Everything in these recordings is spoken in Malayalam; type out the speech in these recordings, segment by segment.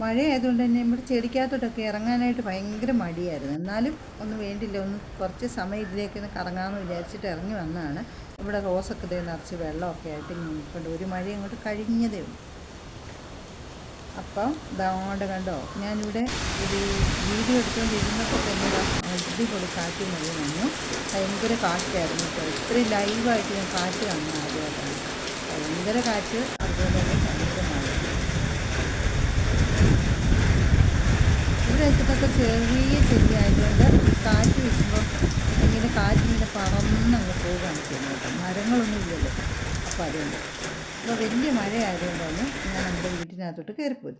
മഴ ആയതുകൊണ്ട് തന്നെ ഇവിടെ ചെടിക്കകത്തോട്ടൊക്കെ ഇറങ്ങാനായിട്ട് ഭയങ്കര മടിയായിരുന്നു. എന്നാലും ഒന്നും വേണ്ടില്ല. ഒന്ന് കുറച്ച് സമയം ഇതിലേക്ക് ഒന്ന് കറങ്ങാമെന്ന് വിചാരിച്ചിട്ട് ഇറങ്ങി വന്നതാണ്. ഇവിടെ റോസൊക്കെ ഇതേ നിറച്ച് വെള്ളമൊക്കെ ആയിട്ട് നിൽപ്പുണ്ട്. ഒരു മഴ അങ്ങോട്ട് കഴിഞ്ഞതേ ഉള്ളൂ. അപ്പം ദാണ്ട് കണ്ടോ? ഞാനിവിടെ ഒരു വീഡിയോ എടുത്തുകൊണ്ടിരുന്നപ്പോൾ തന്നെ അടി അടിപൊളി കാറ്റ് മഴ വന്നു. ഭയങ്കര കാറ്റായിരുന്നു കേട്ടോ. ഇത്രയും ലൈവായിട്ട് ഞാൻ കാറ്റ് വന്നു ആദ്യമായിട്ടാണ്. ഭയങ്കര കാറ്റ്. അതുപോലെ തന്നെ ഭയങ്കര മഴ ഇവിടെ വെച്ചിട്ടൊക്കെ ചെറിയ ചെടി ആയതുകൊണ്ട് കാറ്റ് വീശുമ്പോൾ ഇങ്ങനെ കാറ്റിങ്ങനെ പറന്നങ്ങ് പോവുകയാണ് ചെയ്യുന്നത്. മരങ്ങളൊന്നും ഇല്ലല്ലോ. അപ്പോൾ അതുകൊണ്ട്. അപ്പോൾ വലിയ മഴ ആയതുകൊണ്ടാണ് ഞാൻ നമ്മുടെ വീട്ടിനകത്തോട്ട് കയറിപ്പോയി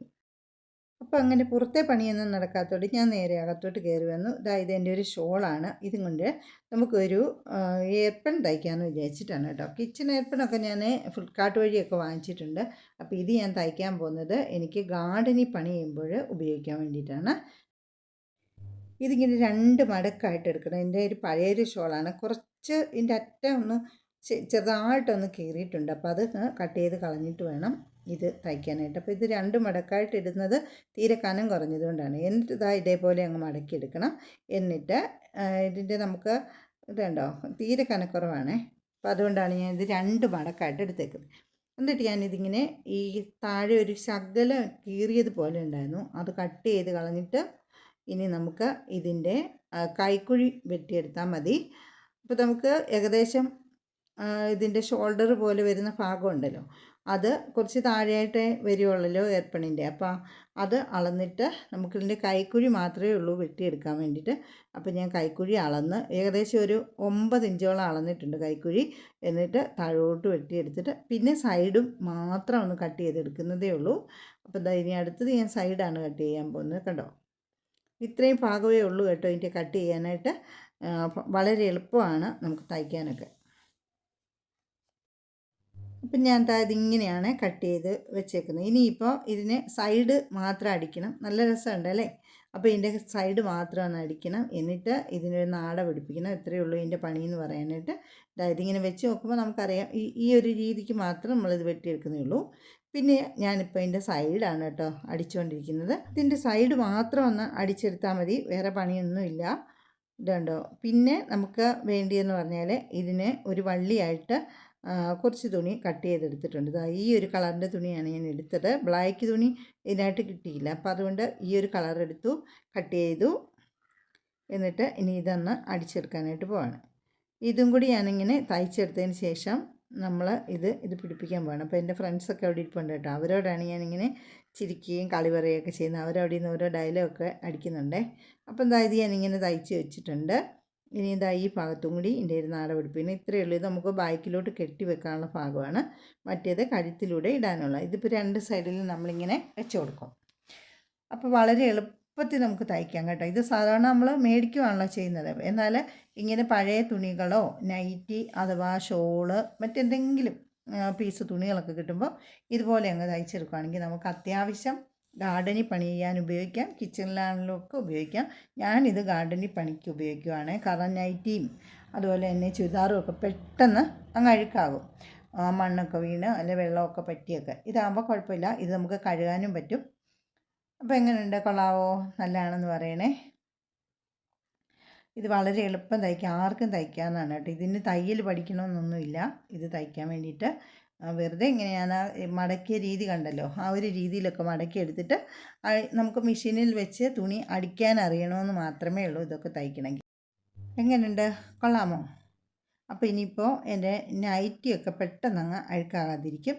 അപ്പോൾ അങ്ങനെ പുറത്തെ പണിയൊന്നും നടക്കാത്തതുകൊണ്ട് ഞാൻ നേരെ അകത്തോട്ട് കയറി വന്നു. ഇത് എന്റെ ഒരു ഷോളാണ്. ഇതും കൊണ്ട് നമുക്കൊരു ഏർപ്പൺ തയ്ക്കാമെന്ന് വിചാരിച്ചിട്ടാണ് കേട്ടോ. കിച്ചൺ ഏർപ്പണൊക്കെ ഞാൻ ഫ്ലിപ്കാർട്ട് വഴിയൊക്കെ വാങ്ങിച്ചിട്ടുണ്ട്. അപ്പോൾ ഇത് ഞാൻ തയ്ക്കാൻ പോകുന്നത് എനിക്ക് ഗാർഡനിൽ പണി ചെയ്യുമ്പോൾ ഉപയോഗിക്കാൻ വേണ്ടിയിട്ടാണ്. ഇതിങ്ങനെ രണ്ട് മടക്കായിട്ട് എടുക്കണം. എന്റെ ഒരു പഴയൊരു ഷോളാണ്. കുറച്ച് ഇതിന്റെ അറ്റം ഒന്ന് ചെറുതായിട്ടൊന്ന് കീറിയിട്ടുണ്ട്. അപ്പോൾ അത് കട്ട് ചെയ്ത് കളഞ്ഞിട്ട് വേണം ഇത് തയ്ക്കാനായിട്ട്. അപ്പോൾ ഇത് രണ്ട് മടക്കായിട്ട് ഇടുന്നത് തീരെ കനം കുറഞ്ഞതുകൊണ്ടാണ് എന്നിട്ട് ഇതാ ഇതേപോലെ അങ്ങ് മടക്കി എടുക്കണം. എന്നിട്ട് ഇതിന്റെ നമുക്ക് ഇതുണ്ടോ? തീരെ കനക്കുറവാണേ. അപ്പോൾ അതുകൊണ്ടാണ് ഞാൻ ഇത് രണ്ട് മടക്കായിട്ട് എടുത്തേക്കുന്നത്. എന്നിട്ട് ഞാനിതിങ്ങനെ ഈ താഴെ ഒരു ശകല കീറിയതുപോലെ ഉണ്ടായിരുന്നു. അത് കട്ട് ചെയ്ത് കളഞ്ഞിട്ട് ഇനി നമുക്ക് ഇതിന്റെ കൈക്കുഴി വെട്ടിയെടുത്താൽ മതി. അപ്പോൾ നമുക്ക് ഏകദേശം ഇതിന്റെ ഷോൾഡർ പോലെ വരുന്ന ഭാഗം ഉണ്ടല്ലോ അത് കുറച്ച് താഴെയായിട്ടേ വരികയുള്ളല്ലോ ഏർപ്പണിന്റെ. അപ്പോൾ അത് അളന്നിട്ട് നമുക്കിതിന്റെ കൈക്കുഴി മാത്രമേ ഉള്ളൂ വെട്ടിയെടുക്കാൻ വേണ്ടിയിട്ട്. അപ്പോൾ ഞാൻ കൈക്കുഴി അളന്ന് ഏകദേശം ഒരു ഒമ്പത് ഇഞ്ചോളം അളന്നിട്ടുണ്ട് കൈക്കുഴി. എന്നിട്ട് താഴോട്ട് വെട്ടിയെടുത്തിട്ട് പിന്നെ സൈഡും മാത്രം ഒന്ന് കട്ട് ചെയ്തെടുക്കുന്നതേ ഉള്ളൂ. അപ്പോൾ ഇനി അടുത്തത് ഞാൻ സൈഡാണ് കട്ട് ചെയ്യാൻ പോകുന്നത് കണ്ടോ? ഇത്രയും ഭാഗമേ ഉള്ളൂ കേട്ടോ ഇതിന്റെ കട്ട് ചെയ്യാനായിട്ട്. വളരെ എളുപ്പമാണ് നമുക്ക് തയ്ക്കാനൊക്കെ. അപ്പം ഞാൻ ദാ ഇതിങ്ങനെയാണ് കട്ട് ചെയ്ത് വെച്ചേക്കുന്നത്. ഇനിയിപ്പോൾ ഇതിന് സൈഡ് മാത്രം അടിക്കണം. നല്ല രസമുണ്ട് അല്ലേ? അപ്പോൾ ഇതിന്റെ സൈഡ് മാത്രമാണ് അടിക്കണം. എന്നിട്ട് ഇതിനൊരു നാട പിടിപ്പിക്കണം. ഇത്രയേ ഉള്ളൂ ഇതിന്റെ പണി എന്ന് പറയാനായിട്ട് ഇതിങ്ങനെ വെച്ച് നോക്കുമ്പോൾ നമുക്കറിയാം. ഈ ഈ ഒരു രീതിക്ക് മാത്രം നമ്മളിത് വെട്ടിയെടുക്കുന്നേ ഉള്ളൂ. പിന്നെ ഞാനിപ്പോൾ ഇതിന്റെ സൈഡാണ് കേട്ടോ അടിച്ചുകൊണ്ടിരിക്കുന്നത്. ഇതിന്റെ സൈഡ് മാത്രം ഒന്ന് അടിച്ചെടുത്താൽ മതി. വേറെ പണിയൊന്നുമില്ല ഇതുണ്ടോ? പിന്നെ നമുക്ക് വേണ്ടിയെന്ന് പറഞ്ഞാൽ ഇതിന് ഒരു വള്ളിയായിട്ട് കുറച്ച് തുണി കട്ട് ചെയ്തെടുത്തിട്ടുണ്ട്. ഇതാ ഈ ഒരു കളറിന്റെ തുണിയാണ് ഞാൻ എടുത്തത്. ബ്ലാക്ക് തുണി ഇതിനായിട്ട് കിട്ടിയില്ല. അപ്പോൾ അതുകൊണ്ട് ഈ ഒരു കളർ എടുത്തു കട്ട് ചെയ്തു. എന്നിട്ട് ഇനി ഇതൊന്ന് അടിച്ചെടുക്കാനായിട്ട് പോവാണ്. ഇതും കൂടി ഞാനിങ്ങനെ തയ്ച്ചെടുത്തതിന് ശേഷം നമ്മൾ ഇത് ഇത് പിടിപ്പിക്കാൻ പോകണം അപ്പോൾ എന്റെ ഫ്രണ്ട്സൊക്കെ അവിടെ ഇരിപ്പുണ്ട് കേട്ടോ. അവരോടാണ് ഞാനിങ്ങനെ ചിരിക്കുകയും കളി പറയുകയൊക്കെ ചെയ്യുന്നത്. അവരവിടെ നിന്ന് ഓരോ ഡയലോഗൊക്കെ അടിക്കുന്നുണ്ടേ. അപ്പം എന്താ ഞാനിങ്ങനെ തയ്ച്ച് വെച്ചിട്ടുണ്ട്. ഇനി ഇതാ ഈ ഭാഗത്തും കൂടി ഇതിന്റെ ഒരു നാട പിടിപ്പിക്കുന്നു ഇത്രയേ ഉള്ളൂ. ഇത് നമുക്ക് ബാക്കിലോട്ട് കെട്ടി വെക്കാനുള്ള ഭാഗമാണ്. മറ്റേത് കഴുത്തിലൂടെ ഇടാനുള്ള. ഇതിപ്പോൾ രണ്ട് സൈഡിൽ നമ്മളിങ്ങനെ വെച്ച് കൊടുക്കും. അപ്പോൾ വളരെ എളുപ്പത്തിൽ നമുക്ക് തയ്ക്കാം കേട്ടോ. ഇത് സാധാരണ നമ്മൾ മേടിക്കുവാണല്ലോ ചെയ്യുന്നത്. എന്നാൽ ഇങ്ങനെ പഴയ തുണികളോ നൈറ്റി അഥവാ ഷോൾ മറ്റെന്തെങ്കിലും പീസ് തുണികളൊക്കെ കിട്ടുമ്പോൾ ഇതുപോലെ അങ്ങ് തയ്ച്ചെടുക്കുകയാണെങ്കിൽ നമുക്ക് അത്യാവശ്യം ഗാർഡനിൽ പണി ചെയ്യാൻ ഉപയോഗിക്കാം. കിച്ചണിലാണെങ്കിലും ഒക്കെ ഉപയോഗിക്കാം. ഞാനിത് ഗാർഡനിൽ പണിക്ക് ഉപയോഗിക്കുവാണ്. കാരണം നൈറ്റിയും അതുപോലെ തന്നെ ചുരിദാറും ഒക്കെ പെട്ടെന്ന് അങ്ങ് അഴുക്കാകും. ആ മണ്ണൊക്കെ വീണ് അല്ലെ വെള്ളമൊക്കെ പറ്റിയൊക്കെ. ഇതാകുമ്പോൾ കുഴപ്പമില്ല. ഇത് നമുക്ക് കഴുകാനും പറ്റും. അപ്പോൾ എങ്ങനെയുണ്ട്? കൊള്ളാവോ? നല്ലതാണെന്ന് പറയണേ. ഇത് വളരെ എളുപ്പം തയ്ക്കാം. ആർക്കും തയ്ക്കാമെന്നാണ് കേട്ടോ. ഇതിന് തയ്യൽ പഠിക്കണമെന്നൊന്നുമില്ല. ഇത് തയ്ക്കാൻ വേണ്ടിയിട്ട്. വെറുതെ ഇങ്ങനെയാണ് മടക്കിയ രീതി കണ്ടല്ലോ. ആ ഒരു രീതിയിലൊക്കെ മടക്കി എടുത്തിട്ട് നമുക്ക് മെഷീനിൽ വെച്ച് തുണി അടിക്കാൻ അറിയണമെന്ന് മാത്രമേ ഉള്ളൂ ഇതൊക്കെ തയ്ക്കണമെങ്കിൽ. എങ്ങനെയുണ്ട് കൊള്ളാമോ? അപ്പോൾ ഇനിയിപ്പോൾ എന്റെ നൈറ്റിയൊക്കെ പെട്ടെന്ന് അങ്ങ് അഴുക്കാകാതിരിക്കും.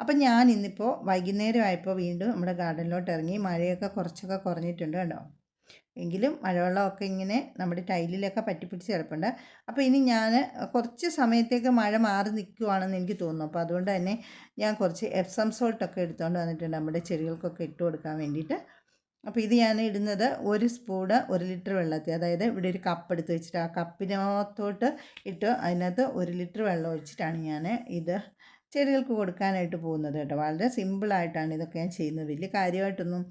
അപ്പം ഞാൻ ഇന്നിപ്പോൾ വൈകുന്നേരം ആയപ്പോൾ വീണ്ടും നമ്മുടെ ഗാർഡനിലോട്ട് ഇറങ്ങി മഴയൊക്കെ കുറച്ചൊക്കെ കുറഞ്ഞിട്ടുണ്ട് കേട്ടോ എങ്കിലും മഴവെള്ളമൊക്കെ ഇങ്ങനെ നമ്മുടെ ടൈലിലൊക്കെ പറ്റിപ്പിടിച്ച് കിടപ്പുണ്ട്. അപ്പോൾ ഇനി ഞാൻ കുറച്ച് സമയത്തേക്ക് മഴ മാറി നിൽക്കുവാണെന്ന് എനിക്ക് തോന്നുന്നു. അപ്പോൾ അതുകൊണ്ട് തന്നെ ഞാൻ കുറച്ച് എപ്സം സോൾട്ടൊക്കെ എടുത്തുകൊണ്ട് വന്നിട്ടുണ്ട് നമ്മുടെ ചെടികൾക്കൊക്കെ ഇട്ട് കൊടുക്കാൻ വേണ്ടിയിട്ട്. അപ്പോൾ ഇത് ഞാൻ ഇടുന്നത് ഒരു സ്പൂണ് ഒരു ലിറ്റർ വെള്ളത്തിൽ. അതായത് ഇവിടെ ഒരു കപ്പ് എടുത്ത് വെച്ചിട്ട് ആ കപ്പിനകത്തോട്ട് ഇട്ട് അതിനകത്ത് ഒരു ലിറ്റർ വെള്ളം ഒഴിച്ചിട്ടാണ് ഞാൻ ഇത് ചെടികൾക്ക് കൊടുക്കാനായിട്ട് പോകുന്നത് കേട്ടോ. വളരെ സിമ്പിളായിട്ടാണ് ഇതൊക്കെ ഞാൻ ചെയ്യുന്നത്. വലിയ കാര്യമായിട്ടൊന്നും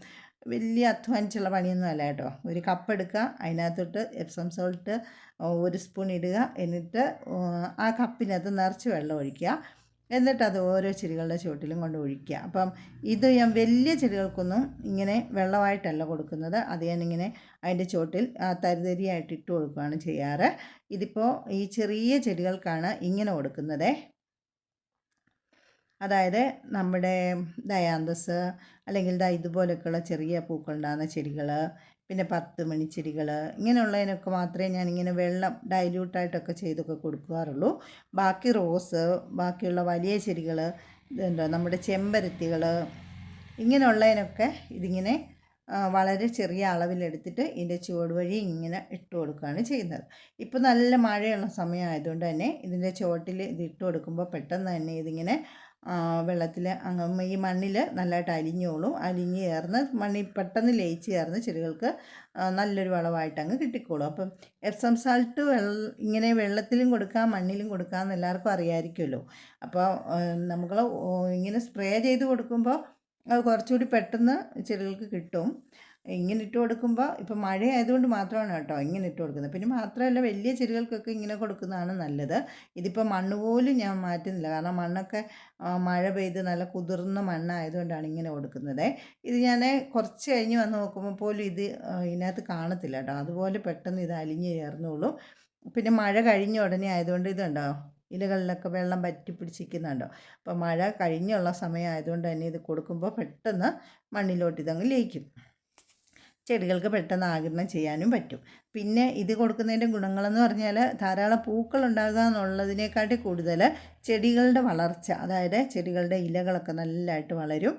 വലിയ അധ്വാനിച്ചുള്ള പണിയൊന്നും അല്ല കേട്ടോ. ഒരു കപ്പ് എടുക്കുക അതിനകത്തോട്ട് എപ്സം സോൾട്ട് ഒരു സ്പൂൺ ഇടുക എന്നിട്ട് ആ കപ്പിനകത്ത് നിറച്ച് വെള്ളം ഒഴിക്കുക. എന്നിട്ട് അത് ഓരോ ചെടികളുടെ ചുവട്ടിലും കൊണ്ട് ഒഴിക്കുക. അപ്പം ഇത് ഞാൻ വലിയ ചെടികൾക്കൊന്നും ഇങ്ങനെ വെള്ളമായിട്ടല്ല കൊടുക്കുന്നത്. അത് ഞാനിങ്ങനെ അതിന്റെ ചുവട്ടിൽ തരിതരിയായിട്ട് ഇട്ട് കൊടുക്കുകയാണ് ചെയ്യാറ്. ഇതിപ്പോൾ ഈ ചെറിയ ചെടികൾക്കാണ് ഇങ്ങനെ കൊടുക്കുന്നത്. അതായത് നമ്മുടെ ദയാന്തസ് അല്ലെങ്കിൽ ദാ ഇതുപോലൊക്കെയുള്ള ചെറിയ പൂക്കളുണ്ടാകുന്ന ചെടികൾ പിന്നെ പത്ത് മണിച്ചെടികൾ ഇങ്ങനെയുള്ളതിനൊക്കെ മാത്രമേ ഞാനിങ്ങനെ വെള്ളം ഡൈല്യൂട്ടായിട്ടൊക്കെ ചെയ്തൊക്കെ കൊടുക്കാറുള്ളൂ. ബാക്കി റോസ് ബാക്കിയുള്ള വലിയ ചെടികൾ എന്താ നമ്മുടെ ചെമ്പരത്തികൾ ഇങ്ങനെയുള്ളതിനൊക്കെ ഇതിങ്ങനെ വളരെ ചെറിയ അളവിലെടുത്തിട്ട് ഇതിന്റെ ചുവട് വഴി ഇങ്ങനെ ഇട്ട് കൊടുക്കുകയാണ് ചെയ്യുന്നത്. ഇപ്പോൾ നല്ല മഴയുള്ള സമയമായതുകൊണ്ട് തന്നെ ഇതിന്റെ ചുവട്ടിൽ ഇത് ഇട്ട് കൊടുക്കുമ്പോൾ പെട്ടെന്ന് തന്നെ ഇതിങ്ങനെ വെള്ളത്തിൽ അങ്ങ് ഈ മണ്ണിൽ നല്ലതായിട്ട് അലിഞ്ഞോളും. അലിഞ്ഞ് ചേർന്ന് മണ്ണിൽ പെട്ടെന്ന് ലയിച്ച് ചേർന്ന് ചെടികൾക്ക് നല്ലൊരു വളമായിട്ട് അങ്ങ് കിട്ടിക്കോളും. അപ്പം എപ്സം സാൾട്ട് വെള്ള ഇങ്ങനെ വെള്ളത്തിലും കൊടുക്കാം മണ്ണിലും കൊടുക്കാം എന്ന് എല്ലാവർക്കും അറിയാമായിരിക്കുമല്ലോ അപ്പോൾ നമ്മൾ ഇങ്ങനെ സ്പ്രേ ചെയ്ത് കൊടുക്കുമ്പോൾ അത് കുറച്ചുകൂടി പെട്ടെന്ന് ചെടികൾക്ക് കിട്ടും. ഇങ്ങനെ ഇട്ട് കൊടുക്കുമ്പോൾ ഇപ്പം മഴ ആയതുകൊണ്ട് മാത്രമാണ് കേട്ടോ ഇങ്ങനെ ഇട്ട് കൊടുക്കുന്നത്. പിന്നെ മാത്രമല്ല വലിയ ചെടികൾക്കൊക്കെ ഇങ്ങനെ കൊടുക്കുന്നതാണ് നല്ലത്. ഇതിപ്പോൾ മണ്ണ് പോലും ഞാൻ മാറ്റുന്നില്ല. കാരണം മണ്ണൊക്കെ മഴ പെയ്ത് നല്ല കുതിർന്ന മണ്ണായതുകൊണ്ടാണ് ഇങ്ങനെ കൊടുക്കുന്നത്. ഇത് ഞാൻ കുറച്ച് കഴിഞ്ഞ് വന്ന് നോക്കുമ്പോൾ പോലും ഇത് ഇതിനകത്ത് കാണത്തില്ല കേട്ടോ. അതുപോലെ പെട്ടെന്ന് ഇത് അലിഞ്ഞ് ചേർന്നോളും. പിന്നെ മഴ കഴിഞ്ഞ ഉടനെ ആയതുകൊണ്ട് ഇതുണ്ടോ? ഇലകളിലൊക്കെ വെള്ളം പറ്റി പിടിച്ചിരിക്കുന്നുണ്ടോ? അപ്പോൾ മഴ കഴിഞ്ഞുള്ള സമയമായതുകൊണ്ട് തന്നെ ഇത് കൊടുക്കുമ്പോൾ പെട്ടെന്ന് മണ്ണിലോട്ട് ഇതങ്ങ് ലയിക്കും. ചെടികൾക്ക് പെട്ടെന്ന് ആകിരണം ചെയ്യാനും പറ്റും. പിന്നെ ഇത് കൊടുക്കുന്നതിന്റെ ഗുണങ്ങളെന്ന് പറഞ്ഞാൽ ധാരാളം പൂക്കൾ ഉണ്ടാകുക എന്നുള്ളതിനേക്കാട്ടി കൂടുതൽ ചെടികളുടെ വളർച്ച അതായത് ചെടികളുടെ ഇലകളൊക്കെ നല്ലതായിട്ട് വളരും.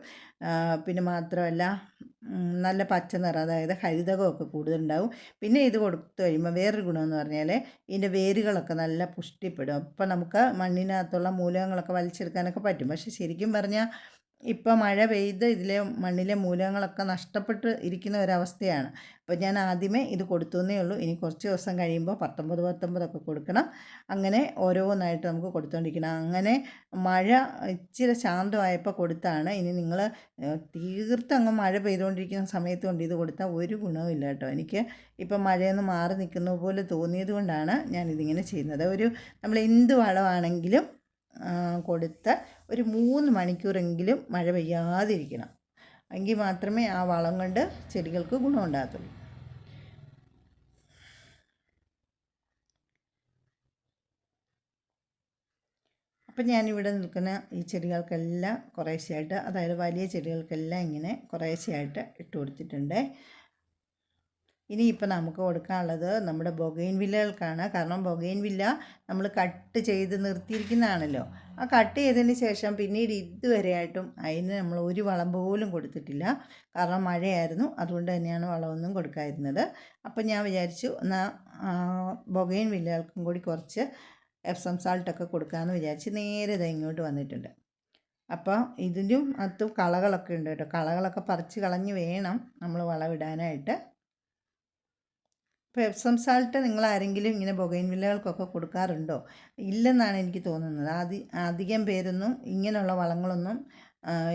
പിന്നെ മാത്രമല്ല നല്ല പച്ച നിറം അതായത് ഹരിതകമൊക്കെ കൂടുതലുണ്ടാവും. പിന്നെ ഇത് കൊടുത്തു കഴിയുമ്പോൾ വേറൊരു ഗുണമെന്ന് പറഞ്ഞാൽ ഇതിന്റെ വേരുകളൊക്കെ നല്ല പുഷ്ടിപ്പെടും. അപ്പോൾ നമുക്ക് മണ്ണിനകത്തുള്ള മൂലകങ്ങളൊക്കെ വലിച്ചെടുക്കാനൊക്കെ പറ്റും. പക്ഷേ ശരിക്കും പറഞ്ഞാൽ ഇപ്പം മഴ പെയ്ത് ഇതിലെ മണ്ണിലെ മൂലകങ്ങളൊക്കെ നഷ്ടപ്പെട്ട് ഇരിക്കുന്ന ഒരവസ്ഥയാണ്. അപ്പോൾ ഞാൻ ആദ്യമേ ഇത് കൊടുത്തുവെന്നേ ഉള്ളൂ. ഇനി കുറച്ച് ദിവസം കഴിയുമ്പോൾ പത്തൊമ്പത് പത്തൊമ്പതൊക്കെ കൊടുക്കണം. അങ്ങനെ ഓരോന്നായിട്ട് നമുക്ക് കൊടുത്തുകൊണ്ടിരിക്കണം അങ്ങനെ മഴ ഇച്ചിരി ശാന്തമായപ്പോൾ കൊടുത്താണ്. ഇനി നിങ്ങൾ തീർത്ത് അങ്ങ് മഴ പെയ്തുകൊണ്ടിരിക്കുന്ന സമയത്ത് കൊണ്ട് ഇത് കൊടുത്താൽ ഒരു ഗുണവും ഇല്ല കേട്ടോ. എനിക്ക് ഇപ്പം മഴയൊന്ന് മാറി നിൽക്കുന്ന പോലെ തോന്നിയത് കൊണ്ടാണ് ഞാനിതിങ്ങനെ ചെയ്യുന്നത്. ഒരു നമ്മൾ എന്ത് വളമാണെങ്കിലും കൊടുത്ത് ഒരു മൂന്ന് മണിക്കൂറെങ്കിലും മഴ പെയ്യാതിരിക്കണം. എങ്കിൽ മാത്രമേ ആ വളം കൊണ്ട് ചെടികൾക്ക് ഗുണമുണ്ടാകത്തുള്ളൂ അപ്പം ഞാനിവിടെ നിൽക്കുന്ന ഈ ചെടികൾക്കെല്ലാം കുറേശ്ശെയായിട്ട് അതായത് വലിയ ചെടികൾക്കെല്ലാം ഇങ്ങനെ കുറേശ്ശെയായിട്ട് ഇട്ട് കൊടുത്തിട്ടുണ്ട്. ഇനിയിപ്പോൾ നമുക്ക് കൊടുക്കാനുള്ളത് നമ്മുടെ ബൊഗൈൻ വില്ലകൾക്കാണ്. കാരണം ബൊഗൈൻ വില്ല നമ്മൾ കട്ട് ചെയ്ത് നിർത്തിയിരിക്കുന്നതാണല്ലോ. ആ കട്ട് ചെയ്തതിന് ശേഷം പിന്നീട് ഇതുവരെയായിട്ടും അതിന് നമ്മൾ ഒരു വളം പോലും കൊടുത്തിട്ടില്ല. കാരണം മഴയായിരുന്നു. അതുകൊണ്ട് തന്നെയാണ് വളമൊന്നും കൊടുക്കാതിരുന്നത്. അപ്പോൾ ഞാൻ വിചാരിച്ചു എന്നാൽ ബൊഗൈൻ വില്ലകൾക്കും കൂടി കുറച്ച് എപ്സം സാൾട്ടൊക്കെ കൊടുക്കാമെന്ന് വിചാരിച്ച് നേരെ ഇത് ഇങ്ങോട്ട് വന്നിട്ടുണ്ട്. അപ്പോൾ ഇതിനും അത്തും കളകളൊക്കെ ഉണ്ട് കേട്ടോ. കളകളൊക്കെ പറിച്ച് കളഞ്ഞ് വേണം നമ്മൾ വളമിടാനായിട്ട് ഇപ്പോൾ എപ്സം സാൾട്ട് നിങ്ങൾ ആരെങ്കിലും ഇങ്ങനെ ബൊഗൈൻ വില്ലകൾക്കൊക്കെ കൊടുക്കാറുണ്ടോ? ഇല്ലെന്നാണ് എനിക്ക് തോന്നുന്നത്. ആദ്യ അധികം പേരൊന്നും ഇങ്ങനെയുള്ള വളങ്ങളൊന്നും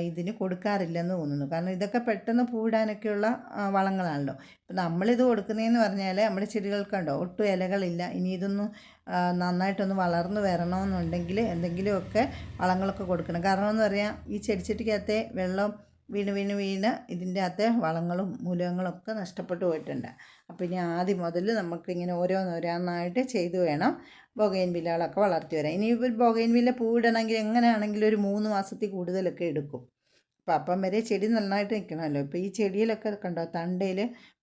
ഇതിന് കൊടുക്കാറില്ലെന്ന് തോന്നുന്നു. കാരണം ഇതൊക്കെ പെട്ടെന്ന് പൂവിടാനൊക്കെയുള്ള വളങ്ങളാണല്ലോ. ഇപ്പം നമ്മളിത് കൊടുക്കുന്നതെന്ന് പറഞ്ഞാൽ നമ്മുടെ ചെടികൾക്കുണ്ടോ? ഒട്ടും ഇലകളില്ല. ഇനി ഇതൊന്നും നന്നായിട്ടൊന്ന് വളർന്നു വരണമെന്നുണ്ടെങ്കിൽ എന്തെങ്കിലുമൊക്കെ വളങ്ങളൊക്കെ കൊടുക്കണം. കാരണം എന്ന് പറയാം ഈ ചെടിച്ചട്ടിക്കകത്തെ വെള്ളം വീണ് വീണ് വീണ് ഇതിന്റെ അകത്തെ വളങ്ങളും മൂലങ്ങളും മൂലകങ്ങളൊക്കെ നഷ്ടപ്പെട്ടു പോയിട്ടുണ്ട്. അപ്പോൾ ഇനി ആദ്യം മുതൽ നമുക്കിങ്ങനെ ഓരോന്നോരോന്നായിട്ട് ചെയ്തു വേണം ബൊഗൈൻ വില്ലകളൊക്കെ വളർത്തി വരാം ഇനി ഇപ്പോൾ ബൊഗൈൻ വില്ല പൂവിടണമെങ്കിൽ എങ്ങനെയാണെങ്കിലും ഒരു മൂന്ന് മാസത്തിൽ കൂടുതലൊക്കെ എടുക്കും. അപ്പോൾ അപ്പം വരെ ചെടി നന്നായിട്ട് നിൽക്കണമല്ലോ. ഇപ്പോൾ ഈ ചെടിയിലൊക്കെ കണ്ടോ തണ്ടയിൽ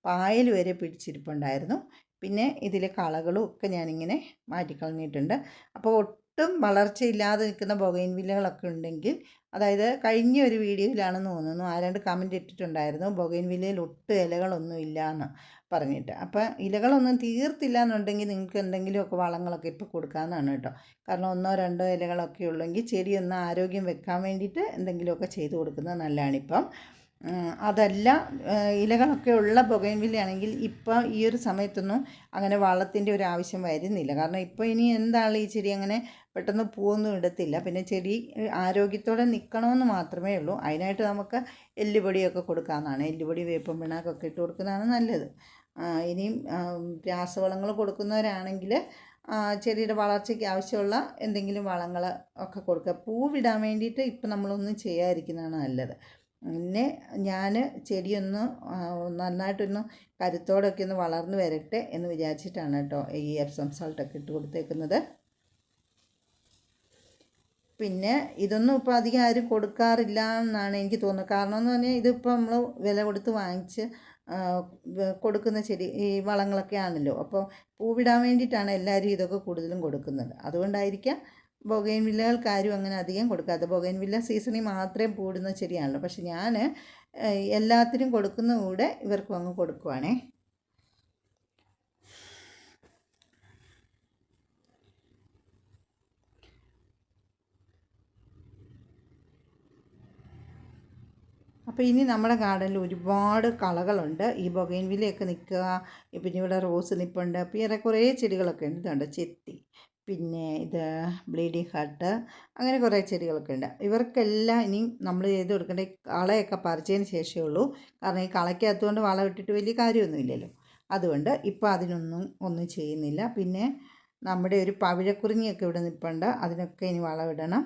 പായൽ വരെ പിടിച്ചിരിപ്പുണ്ടായിരുന്നു. പിന്നെ ഇതിലെ കളകളും ഒക്കെ ഞാനിങ്ങനെ മാറ്റിക്കളഞ്ഞിട്ടുണ്ട്. അപ്പോൾ ഒട്ടും വളർച്ചയില്ലാതെ നിൽക്കുന്ന ബൊഗൈൻ വില്ലകളൊക്കെ ഉണ്ടെങ്കിൽ അതായത് കഴിഞ്ഞ ഒരു വീഡിയോയിലാണെന്ന് തോന്നുന്നു. ആരാണ്ട് കമന്റ് ഇട്ടിട്ടുണ്ടായിരുന്നു. ബൊഗൈൻവില്ലയിൽ ഒട്ടും ഇലകളൊന്നും ഇല്ല എന്ന് പറഞ്ഞിട്ട്. അപ്പോൾ ഇലകളൊന്നും തീർത്തില്ല എന്നുണ്ടെങ്കിൽ നിങ്ങൾക്ക് എന്തെങ്കിലുമൊക്കെ വളങ്ങളൊക്കെ ഇപ്പോൾ കൊടുക്കാമെന്നാണ് കേട്ടോ. കാരണം ഒന്നോ രണ്ടോ ഇലകളൊക്കെ ഉള്ളെങ്കിൽ ചെടി ഒന്ന് ആരോഗ്യം വെക്കാൻ വേണ്ടിയിട്ട് എന്തെങ്കിലുമൊക്കെ ചെയ്ത് കൊടുക്കുന്നത് നല്ലതാണിപ്പം അതല്ല ഇലകളൊക്കെ ഉള്ള പുകയൻവില്ലയാണെങ്കിൽ ഇപ്പോൾ ഈ ഒരു സമയത്തൊന്നും അങ്ങനെ വളത്തിന്റെ ഒരു ആവശ്യം വരുന്നില്ല. കാരണം ഇപ്പോൾ ഇനി എന്താണ് ഈ ചെടി അങ്ങനെ പെട്ടെന്ന് പൂവൊന്നും ഇടത്തില്ല. പിന്നെ ചെടി ആരോഗ്യത്തോടെ നിൽക്കണമെന്ന് മാത്രമേ ഉള്ളൂ. അതിനായിട്ട് നമുക്ക് എല്ലുപൊടിയൊക്കെ കൊടുക്കാമെന്നാണ് എല്ലുപൊടി വേപ്പം പിണ്ണാക്കൊക്കെ ഇട്ട് കൊടുക്കുന്നതാണ് നല്ലത്. ഇനിയും രാസവളങ്ങൾ കൊടുക്കുന്നവരാണെങ്കിൽ ചെടിയുടെ വളർച്ചയ്ക്ക് ആവശ്യമുള്ള എന്തെങ്കിലും വളങ്ങൾ ഒക്കെ കൊടുക്കുക. പൂവിടാൻ വേണ്ടിയിട്ട് ഇപ്പം നമ്മളൊന്നും ചെയ്യാതിരിക്കുന്നതാണ് നല്ലത്. പിന്നെ ഞാൻ ചെടിയൊന്ന് നന്നായിട്ടൊന്ന് കരുത്തോടൊക്കെ ഒന്ന് വളർന്നു വരട്ടെ എന്ന് വിചാരിച്ചിട്ടാണ് കേട്ടോ ഈ എപ്സം സോൾട്ടൊക്കെ ഇട്ട് കൊടുത്തേക്കുന്നത്. പിന്നെ ഇതൊന്നും ഇപ്പോൾ അധികം ആരും കൊടുക്കാറില്ല എന്നാണ് എനിക്ക് തോന്നുന്നത്. കാരണം എന്ന് പറഞ്ഞാൽ ഇതിപ്പോൾ നമ്മൾ വില കൊടുത്ത് വാങ്ങിച്ച് കൊടുക്കുന്ന ചെടി ഈ വളങ്ങളൊക്കെ ആണല്ലോ. അപ്പോൾ പൂവിടാൻ വേണ്ടിയിട്ടാണ് എല്ലാവരും ഇതൊക്കെ കൂടുതലും കൊടുക്കുന്നത്. അതുകൊണ്ടായിരിക്കാം ബൊഗൈൻ വില്ലകൾക്കാരും അങ്ങനെ അധികം കൊടുക്കാത്ത ബൊഗൈൻ വില്ല സീസണിൽ മാത്രമേ പൂടുന്ന ചെടിയാണല്ലോ. പക്ഷെ ഞാൻ എല്ലാത്തിനും കൊടുക്കുന്ന കൂടെ ഇവർക്കും അങ്ങ് കൊടുക്കുവാണേ. അപ്പോൾ ഇനി നമ്മുടെ ഗാർഡനിൽ ഒരുപാട് കളകളുണ്ട്. ഈ ബൊഗൈൻവിലയൊക്കെ നിൽക്കുക പിന്നെ ഇവിടെ റോസ് നിൽപ്പുണ്ട് ഏറെ കുറേ ചെടികളൊക്കെ ഉണ്ട്. ഇതുണ്ട് ചെത്തി പിന്നെ ഇത് ബ്ലീഡിങ് ഹാർട്ട് അങ്ങനെ കുറേ ചെടികളൊക്കെ ഉണ്ട്. ഇവർക്കെല്ലാം ഇനി നമ്മൾ ചെയ്ത് കൊടുക്കേണ്ട കളയൊക്കെ പറിച്ചതിന് ശേഷമേ ഉള്ളൂ. കാരണം ഈ കളയ്ക്കകത്തുകൊണ്ട് വളം ഇട്ടിട്ട് വലിയ കാര്യമൊന്നുമില്ലല്ലോ അതുകൊണ്ട് ഇപ്പോൾ അതിനൊന്നും ഒന്നും ചെയ്യുന്നില്ല. പിന്നെ നമ്മുടെ ഒരു പവിഴക്കുറിഞ്ഞിയൊക്കെ ഇവിടെ നിൽപ്പുണ്ട് അതിനൊക്കെ ഇനി വളമിടണം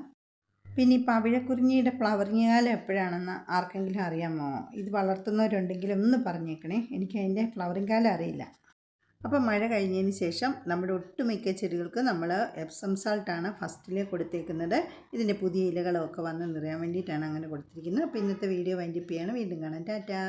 പിന്നെ ഈ പവിഴക്കുറിഞ്ഞിയുടെ ഫ്ലവറിങ് കാലം എപ്പോഴാണെന്ന് ആർക്കെങ്കിലും അറിയാമോ? ഇത് വളർത്തുന്നവരുണ്ടെങ്കിൽ ഒന്ന് പറഞ്ഞേക്കണേ. എനിക്ക് അതിന്റെ ഫ്ലവറിങ് കാലം അറിയില്ല. അപ്പോൾ മഴ കഴിഞ്ഞതിന് ശേഷം നമ്മുടെ ഒട്ടുമിക്ക ചെടികൾക്ക് നമ്മൾ എപ്സം സാൾട്ടാണ് ഫസ്റ്റിലെ കൊടുത്തേക്കുന്നത്. ഇതിന്റെ പുതിയ ഇലകളൊക്കെ വന്ന് നിറയാൻ വേണ്ടിയിട്ടാണ് അങ്ങനെ കൊടുത്തിരിക്കുന്നത്. അപ്പോൾ ഇന്നത്തെ വീഡിയോ വൈൻഡിപ്പ് ചെയ്യണം. വീണ്ടും കാണാം. ടാറ്റാ.